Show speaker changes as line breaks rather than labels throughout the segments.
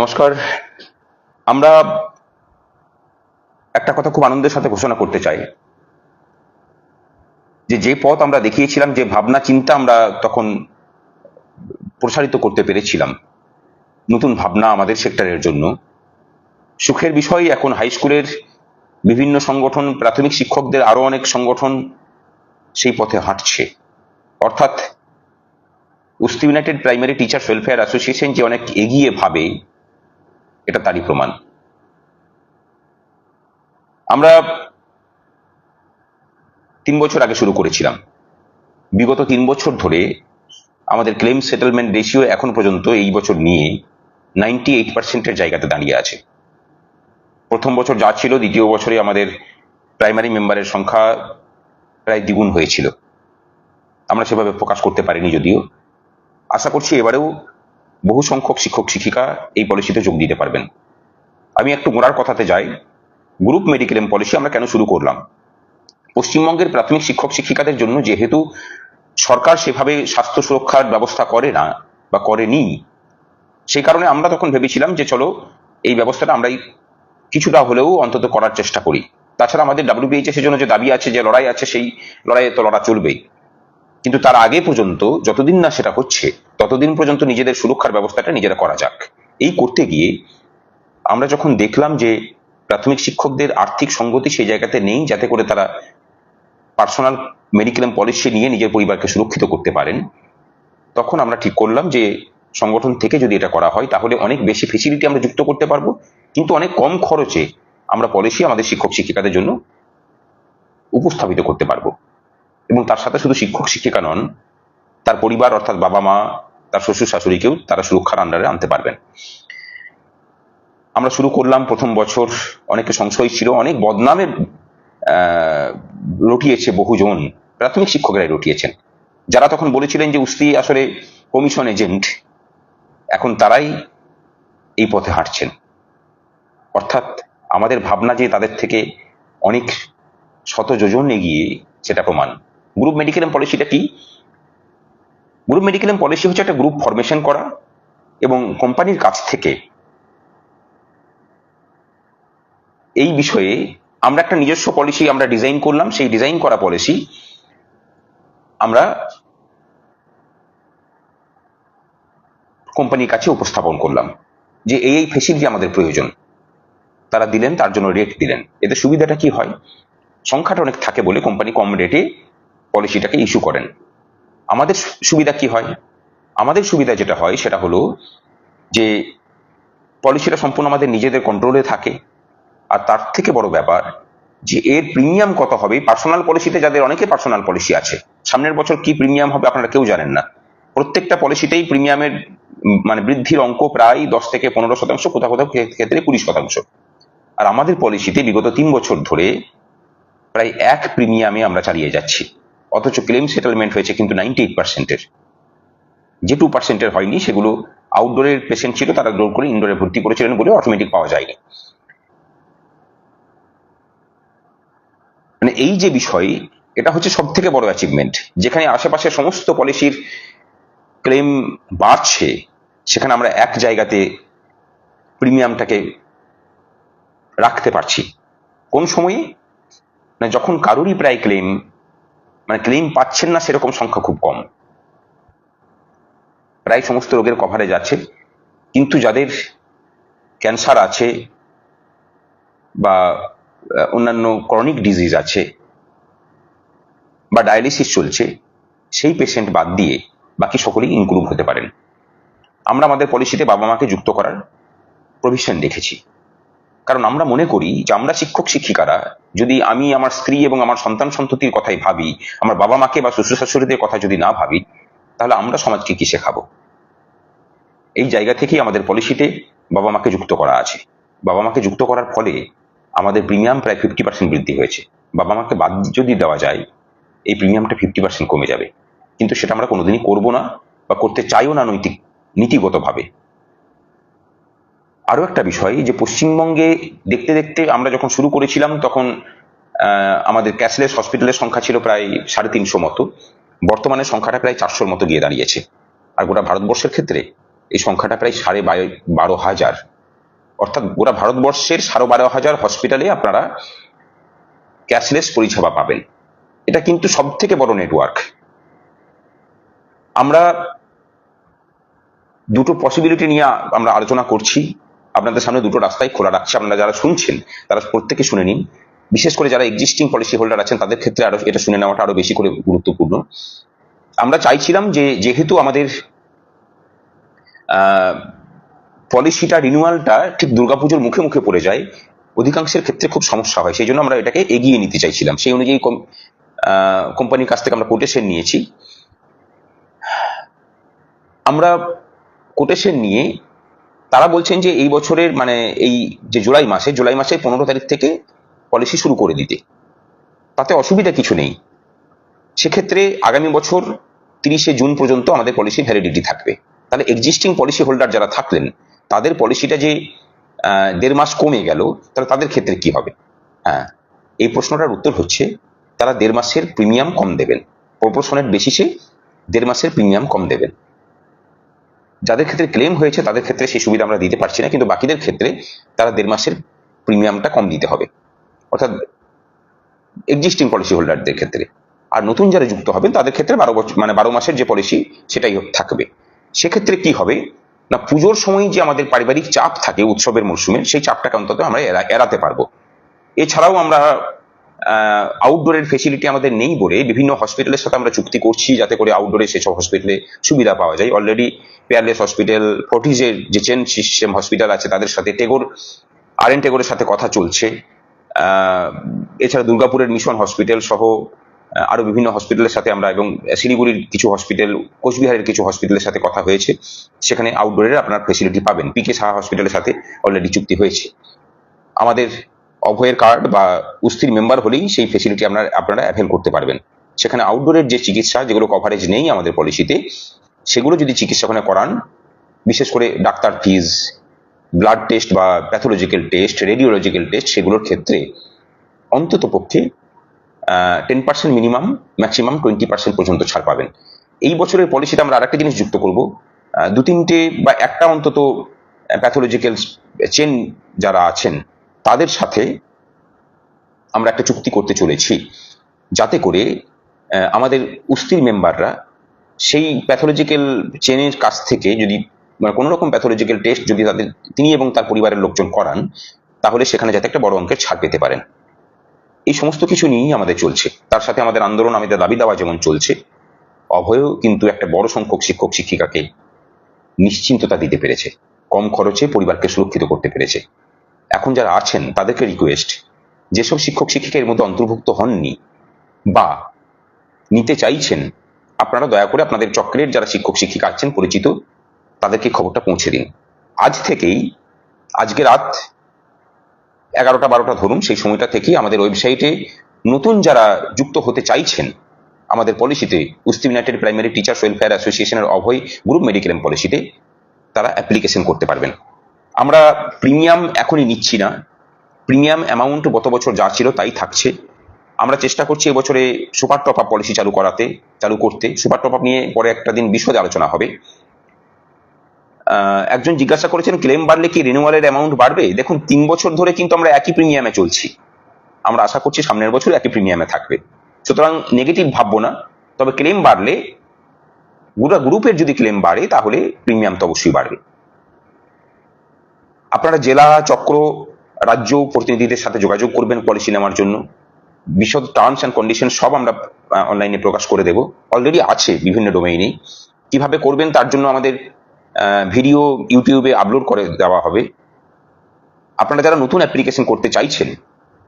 নমস্কার। আমরা একটা কথা খুব আনন্দের সাথে ঘোষণা করতে চাই। যে যে পথ আমরা দেখিয়েছিলাম, যে ভাবনা, চিন্তা আমরা তখন প্রসারিত করতে পেরেছিলাম, নতুন ভাবনা আমাদের সেক্টরের জন্য। সুখের বিষয়, এখন হাই স্কুলের বিভিন্ন সংগঠন, প্রাথমিক শিক্ষকদের আরও অনেক সংগঠন সেই পথে হাঁটছে। অর্থাৎ, উস্তি united primary teachers welfare association যে অনেক এগিয়ে ভাবে এটা তারই প্রমাণ। আমরা তিন বছর আগে শুরু করেছিলাম। বিগত তিন বছর ধরে আমাদের ক্লেম সেটেলমেন্ট রেশিও এখন পর্যন্ত এই বছর নিয়ে নাইনটি এইট পার্সেন্টের জায়গাতে দাঁড়িয়ে আছে। প্রথম বছর যা ছিল, দ্বিতীয় বছরে আমাদের প্রাইমারি মেম্বারের সংখ্যা প্রায় দ্বিগুণ হয়েছিল। আমরা সেভাবে প্রকাশ করতে পারিনি যদিও। আশা করছি এবারেও বহু সংখ্যক শিক্ষক, শিক্ষিকা এই পলিসিতে যোগ দিতে পারবেন। আমি একটু গোড়ার কথাতে যাই। গ্রুপ মেডিক্লেম পলিসি আমরা কেন শুরু করলাম? পশ্চিমবঙ্গের প্রাথমিক শিক্ষক, শিক্ষিকাদের জন্য যেহেতু সরকার সেভাবে স্বাস্থ্য সুরক্ষার ব্যবস্থা করে না বা করেনি, সেই কারণে আমরা তখন ভেবেছিলাম যে চলো এই ব্যবস্থাটা আমরাই কিছুটা হলেও অন্তত করার চেষ্টা করি। তাছাড়া আমাদের ডাব্লিউবিএইচএস এর জন্য যে দাবি আছে, যে লড়াই আছে, সেই লড়াইয়ে তো লড়া চলবেই। কিন্তু তার আগে পর্যন্ত যতদিন না সেটা হচ্ছে, ততদিন পর্যন্ত নিজেদের সুরক্ষার ব্যবস্থাটা নিজেরা করা যাক। এই করতে গিয়ে আমরা যখন দেখলাম যে প্রাথমিক শিক্ষকদের আর্থিক সঙ্গতি সেই জায়গাতে নেই, যাতে করে তারা পার্সোনাল মেডিক্লেম পলিসি নিয়ে নিজের পরিবারকে সুরক্ষিত করতে পারেন, তখন আমরা ঠিক করলাম যে সংগঠন থেকে যদি এটা করা হয়, তাহলে অনেক বেশি ফেসিলিটি আমরা যুক্ত করতে পারব। কিন্তু অনেক কম খরচে আমরা পলিসি আমাদের শিক্ষক শিক্ষিকাদের জন্য উপস্থাপিত করতে পারব। এবং তার সাথে শুধু শিক্ষক শিক্ষিকা নন তার পরিবার অর্থাৎ বাবা মা তার শ্বশুর শাশুড়িকেও তারা সুরক্ষার আন্ডারে আনতে পারবেন। আমরা শুরু করলাম প্রথম বছর অনেকে সংশয় ছিল অনেক বদনামের আহ, রটিয়েছে বহুজন প্রাথমিক শিক্ষকেরাই রটিয়েছেন যারা তখন বলেছিলেন যে উস্তি আসলে কমিশন এজেন্ট এখন তারাই এই পথে হাঁটছেন। অর্থাৎ আমাদের ভাবনা যে তাদের থেকে অনেক শত যোজন এগিয়ে সেটা প্রমাণ। গ্রুপ মেডিকেল পলিসিটা কি? গ্রুপ মেডিকেল পলিসি হচ্ছে একটা গ্রুপ ফরমেশন করা এবং কোম্পানির কাছ থেকে এই বিষয়ে আমরা একটা নিজস্ব পলিসি আমরা ডিজাইন করলাম, সেই ডিজাইন করা পলিসি আমরা কোম্পানির কাছে উপস্থাপন করলাম যে এই এই ফেসিলিটি আমাদের প্রয়োজন। তারা দিলেন, তার জন্য রেট দিলেন। এতে সুবিধাটা কি হয়? সংখ্যাটা অনেক থাকে বলে কোম্পানি কম রেটে পলিসিটাকে ইস্যু করেন। আমাদের সুবিধা কি হয়? আমাদের সুবিধা যেটা হয় সেটা হলো যে পলিসিটা সম্পূর্ণ আমাদের নিজেদের কন্ট্রোলে থাকে। আর তার থেকে বড় ব্যাপার যে এর প্রিমিয়াম কত হবে? পার্সোনাল পলিসিতে যাদের অনেকে পার্সোনাল পলিসি আছে। সামনের বছর কি প্রিমিয়াম হবে আপনারা কেউ জানেন না। প্রত্যেকটা পলিসিতেই প্রিমিয়ামের মানে বৃদ্ধির অঙ্ক প্রায় দশ থেকে পনেরো শতাংশ, কোথাও কোথাও ক্ষেত্রে কুড়ি শতাংশ। আর আমাদের পলিসিতে বিগত তিন বছর ধরে প্রায় এক প্রিমিয়ামে আমরা চালিয়ে যাচ্ছি। অথচ ক্লেম সেটেলমেন্ট হয়েছে কিন্তু নাইনটি এইট পার্সেন্টের যে টু পার্সেন্টের হয়নি, সেগুলো আউটডোরের পেশেন্ট ছিল, তারা জোর করে ইনডোরে ভর্তি করেছিলেন বলে অটোমেটিক পাওয়া যায়নি। মানে এই যে বিষয়, এটা হচ্ছে সব থেকে বড় অ্যাচিভমেন্ট যেখানে আশেপাশে সমস্ত পলিসির ক্লেম বাড়ছে, সেখানে আমরা এক জায়গাতে প্রিমিয়ামটাকে রাখতে পারছি। কোন সময়ে? না, যখন কারোরই প্রায় ক্লেম মানে ক্লেম পাচ্ছেন না, সেরকম সংখ্যা খুব কম। প্রায় সমস্ত রোগের কভারেজ আছে। কিন্তু যাদের ক্যান্সার আছে বা অন্যান্য ক্রনিক ডিজিজ আছে বা ডায়ালিসিস চলছে, সেই পেশেন্ট বাদ দিয়ে বাকি সকলেই ইনক্লুড হতে পারেন। আমরা আমাদের পলিসিতে বাবা মাকে যুক্ত করার প্রভিশন রেখেছি। কারণ আমরা মনে করি যে আমরা শিক্ষক শিক্ষিকারা, যদি আমি আমার স্ত্রী এবং আমার সন্তান সন্ততির কথাই ভাবি, আমার বাবা মাকে বা শ্বশুর শাশুড়িদের কথা যদি না ভাবি, তাহলে আমরা সমাজকে কি শেখাবো? এই জায়গা থেকেই আমাদের পলিসিতে বাবা মাকে যুক্ত করা আছে। বাবা মাকে যুক্ত করার ফলে আমাদের প্রিমিয়াম প্রায় ফিফটি পার্সেন্ট বৃদ্ধি হয়েছে। বাবা মাকে বাদ যদি দেওয়া যায়, এই প্রিমিয়ামটা ফিফটি পার্সেন্ট কমে যাবে। কিন্তু সেটা আমরা কোনোদিনই করব না বা করতে চাইও না নৈতিক, নীতিগতভাবে। আরও একটা বিষয়, যে পশ্চিমবঙ্গে দেখতে দেখতে আমরা যখন শুরু করেছিলাম, তখন আমাদের ক্যাশলেস হসপিটালের সংখ্যা ছিল প্রায় সাড়ে তিনশো মতো। বর্তমানে সংখ্যাটা প্রায় চারশোর মতো গিয়ে দাঁড়িয়েছে। আর গোটা ভারতবর্ষের ক্ষেত্রে এই সংখ্যাটা প্রায় সাড়ে বারো হাজার। অর্থাৎ গোটা ভারতবর্ষের সাড়ে বারো হাজার হসপিটালে আপনারা ক্যাশলেস পরিষেবা পাবেন। এটা কিন্তু সব থেকে বড় নেটওয়ার্ক আমরা দুটো পসিবিলিটি নিয়ে আমরা আলোচনা করছি। আপনাদের সামনে দুটো রাস্তাই খোলা রাখছি। আপনারা যারা শুনছেন, তারা প্রত্যেকে শুনে নিন। বিশেষ করে যারা এক্সিস্টিং পলিসি হোল্ডার আছেন, তাদের ক্ষেত্রে আরও এটা শুনে নেওয়াটা আরও বেশি করে গুরুত্বপূর্ণ। আমরা চাইছিলাম যে, যেহেতু আমাদের পলিসিটা রিনিউয়ালটা ঠিক দুর্গাপুজোর মুখে মুখে পড়ে যায়, অধিকাংশের ক্ষেত্রে খুব সমস্যা হয়। সেই জন্য আমরা এটাকে এগিয়ে নিতে চাইছিলাম। সেই অনুযায়ী কোম্পানির কাছ থেকে আমরা কোটেশন নিয়েছি। আমরা কোটেশন নিয়ে তারা বলছেন যে এই বছরের মানে এই যে জুলাই মাসে, জুলাই মাসের পনেরো তারিখ থেকে পলিসি শুরু করে দিতে। তাতে অসুবিধা কিছু নেই। সেক্ষেত্রে আগামী বছর তিরিশে জুন পর্যন্ত আমাদের পলিসি ভ্যালিডিটি থাকবে। তাহলে এক্সিস্টিং পলিসি হোল্ডার যারা থাকলেন, তাদের পলিসিটা যে দেড় মাস কমে গেল, তাহলে তাদের ক্ষেত্রে কি হবে? হ্যাঁ এই প্রশ্নটার উত্তর হচ্ছে, তারা দেড় মাসের প্রিমিয়াম কম দেবেন। প্রপোর্শনের বেসিসে দেড় মাসের প্রিমিয়াম কম দেবেন। যাদের ক্ষেত্রে ক্লেম হয়েছে, তাদের ক্ষেত্রে সেই সুবিধা আমরা দিতে পারছি না, কিন্তু বাকিদের ক্ষেত্রে তারা দেড় মাসের প্রিমিয়ামটা কম দিতে হবে। অর্থাৎ এক্সিস্টিং পলিসি হোল্ডারদের ক্ষেত্রে। আর নতুন যারা যুক্ত হবেন, তাদের ক্ষেত্রে বারো বছর মানে বারো মাসের যে পলিসি সেটাই থাকবে। সেক্ষেত্রে কি হবে? না, পুজোর সময় যে আমাদের পারিবারিক চাপ থাকে উৎসবের মরশুমে, সেই চাপটাকে অন্তত আমরা এড়াতে পারব। এছাড়াও আমরা আউটডোরের ফেসিলিটি আমাদের নেই বলে বিভিন্ন হসপিটালের সাথে আমরা চুক্তি করছি যাতে করে আউটডোরে সেসব হসপিটালে সুবিধা পাওয়া যায়। অলরেডি পেয়ারলেস হসপিটাল ফোর্টিজের যে চেন সিস্টেম হসপিটাল আছে তাদের সাথে টেগোর আর এন টেগোরের সাথে কথা চলছে। এছাড়া দুর্গাপুরের মিশন হসপিটাল সহ আহ, আরও বিভিন্ন হসপিটালের সাথে আমরা এবং শিলিগুড়ির কিছু হসপিটাল কোচবিহারের কিছু হসপিটালের সাথে কথা হয়েছে। সেখানে আউটডোরের আপনার ফেসিলিটি পাবেন। পিকে সাহা হসপিটালের সাথে অলরেডি চুক্তি হয়েছে। আমাদের অভয়ের কার্ড বা উস্তির মেম্বার হলেই সেই ফেসিলিটি আপনারা আপনারা অ্যাভেল করতে পারবেন। সেখানে আউটডোরের যে চিকিৎসা, যেগুলো কভারেজ নেই আমাদের পলিসিতে সেগুলো যদি চিকিৎসা ওখানে করান, বিশেষ করে ডাক্তার ফিজ ব্লাড টেস্ট বা প্যাথোলজিক্যাল টেস্ট রেডিওলজিক্যাল টেস্ট সেগুলোর ক্ষেত্রে অন্তত পক্ষে ten percent minimum maximum twenty percent পর্যন্ত ছাড় পাবেন। এই বছরের পলিসিতে আমরা আরেকটা জিনিস যুক্ত করব। দু তিনটে বা একটা অন্তত প্যাথোলজিক্যাল চেন যারা আছেন তাদের সাথে আমরা একটা চুক্তি করতে চলেছি, যাতে করে আমাদের উস্তির মেম্বাররা সেই প্যাথোলজিক্যাল চেনের কাছ থেকে যদি মানে কোনো রকম প্যাথোলজিক্যাল টেস্ট যদি তাদের, তিনি এবং তার পরিবারের লোকজন করান, তাহলে সেখানে যাতে একটা বড় অঙ্কের ছাড় পেতে পারেন। এই সমস্ত কিছু নিয়েই আমাদের চলছে। তার সাথে আমাদের আন্দোলন, আমাদের দাবি দাওয়া যেমন চলছে, অভয়ও কিন্তু একটা বড় সংখ্যক শিক্ষক, শিক্ষিকাকে নিশ্চিন্ততা দিতে পেরেছে। কম খরচে পরিবারকে সুরক্ষিত করতে পেরেছে। এখন যারা আছেন, তাদেরকে রিকোয়েস্ট যেসব শিক্ষক শিক্ষিকা এর মধ্যে অন্তর্ভুক্ত হননি বা নিতে চাইছেন, আপনারা দয়া করে আপনাদের চক্রের যারা শিক্ষক শিক্ষিকা আছেন, পরিচিত, তাদেরকে খবরটা পৌঁছে দিন। আজ থেকেই, আজকে রাত এগারোটা বারোটা ধরুন, সেই সময়টা থেকেই আমাদের ওয়েবসাইটে নতুন যারা যুক্ত হতে চাইছেন, আমাদের পলিসিতে উস্তি ইউনাইটেড প্রাইমারি টিচার্স ওয়েলফেয়ার অ্যাসোসিয়েশনের অভয় গ্রুপ মেডিক্লেম পলিসিতে তারা অ্যাপ্লিকেশন করতে পারবেন। আমরা প্রিমিয়াম এখনই নিচ্ছি না। প্রিমিয়াম অ্যামাউন্ট গত বছর যা ছিল তাই থাকছে। আমরা চেষ্টা করছি এবছরে সুপার টপ আপ পলিসি চালু করাতে, চালু করতে। সুপার টপ আপ নিয়ে পরে একটা দিন বিশদে আলোচনা হবে। একজন জিজ্ঞাসা করেছেন ক্লেম বাড়লে কি রিনিউয়ালের অ্যামাউন্ট বাড়বে? দেখুন, তিন বছর ধরে কিন্তু আমরা একই প্রিমিয়ামে চলছি। আমরা আশা করছি সামনের বছর একই প্রিমিয়ামে থাকবে। সুতরাং নেগেটিভ ভাববো না। তবে ক্লেম বাড়লে, গোটা গ্রুপের যদি ক্লেম বাড়ে, তাহলে প্রিমিয়াম তো অবশ্যই বাড়বে। আপনারা জেলা, চক্র, রাজ্য প্রতিনিধিদের সাথে যোগাযোগ করবেন পলিসি নেওয়ার জন্য। বিশদ টার্মস অ্যান্ড কন্ডিশন সব আমরা অনলাইনে প্রকাশ করে দেব। অলরেডি আছে বিভিন্ন ডোমেইনে কীভাবে করবেন তার জন্য আমাদের ভিডিও ইউটিউবে আপলোড করে দেওয়া হবে। আপনারা যারা নতুন অ্যাপ্লিকেশন করতে চাইছেন,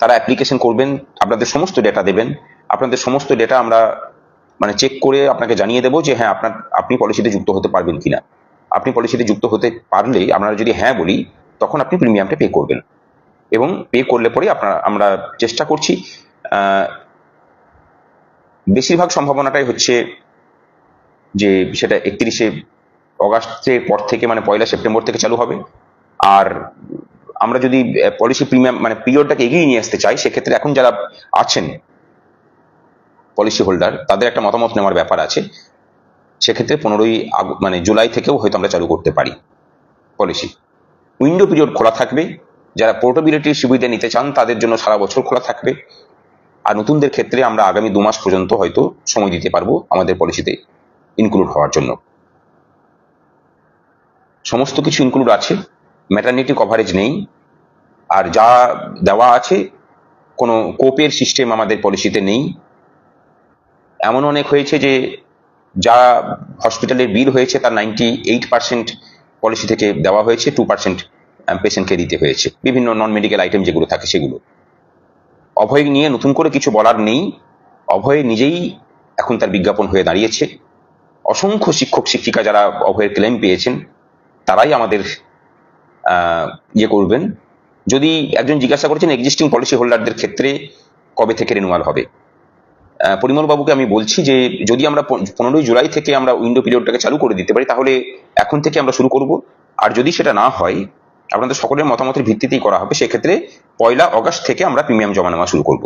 তারা অ্যাপ্লিকেশন করবেন, আপনাদের সমস্ত ডেটা দেবেন। আপনাদের সমস্ত ডেটা আমরা মানে চেক করে আপনাকে জানিয়ে দেবো যে হ্যাঁ আপনার, আপনি পলিসিতে যুক্ত হতে পারবেন কিনা। আপনি পলিসিতে যুক্ত হতে পারলে, আমরা যদি হ্যাঁ বলি তখন আপনি প্রিমিয়ামটা পে করবেন। এবং পে করলে পরে আপনার, আমরা চেষ্টা করছি বেশিরভাগ সম্ভাবনাটাই হচ্ছে যে সেটা একত্রিশে অগাস্টের পর থেকে মানে পয়লা সেপ্টেম্বর থেকে চালু হবে। আর আমরা যদি পলিসি প্রিমিয়াম মানে পিরিয়ডটাকে এগিয়ে নিয়ে আসতে চাই, সেক্ষেত্রে এখন যারা আছেন পলিসি হোল্ডার তাদের একটা মতামত নেওয়ার ব্যাপার আছে। সেক্ষেত্রে পনেরোই মানে জুলাই থেকেও হয়তো আমরা চালু করতে পারি পলিসি উইন্ডো পিরিয়ড খোলা থাকবে। যারা পোর্টেবিলিটির সুবিধা নিতে চান, তাদের জন্য সারা বছর খোলা থাকবে। আর নতুনদের ক্ষেত্রে আমরা আগামী দু মাস পর্যন্ত হয়তো সময় দিতে পারব আমাদের পলিসিতে ইনক্লুড হওয়ার জন্য। সমস্ত কিছু ইনক্লুড আছে। ম্যাটারনিটি কভারেজ নেই। আর যা দেওয়া আছে, কোনো কোপের সিস্টেম আমাদের পলিসিতে নেই। এমন অনেক হয়েছে যে, যা হসপিটালের বিল হয়েছে, তার নাইনটি এইট পার্সেন্ট পলিসি থেকে দেওয়া হয়েছে টু পার্সেন্ট পেশেন্টকে দিতে হয়েছে। বিভিন্ন নন মেডিকেল আইটেম যেগুলো থাকে সেগুলো। অভয় নিয়ে নতুন করে কিছু বলার নেই। অভয় নিজেই এখন তার বিজ্ঞাপন হয়ে দাঁড়িয়েছে। অসংখ্য শিক্ষক, শিক্ষিকা যারা অভয়ের ক্লেম পেয়েছেন, তারাই আমাদের ইয়ে করবেন। যদি একজন জিজ্ঞাসা করেছেন এক্সিস্টিং পলিসি হোল্ডারদের ক্ষেত্রে কবে থেকে রিনিউয়াল হবে? আহ, পরিমল বাবুকে আমি বলছি যে যদি আমরা পনেরোই জুলাই থেকে আমরা উইন্ডো পিরিয়ডটাকে চালু করে দিতে পারি তাহলে এখন থেকে আমরা শুরু করব। আর যদি সেটা না হয় আপনাদের সকলের মতামতের ভিত্তিতেই করা হবে সেক্ষেত্রে পয়লা অগাস্ট থেকে আমরা প্রিমিয়াম জমা নেওয়া শুরু করব।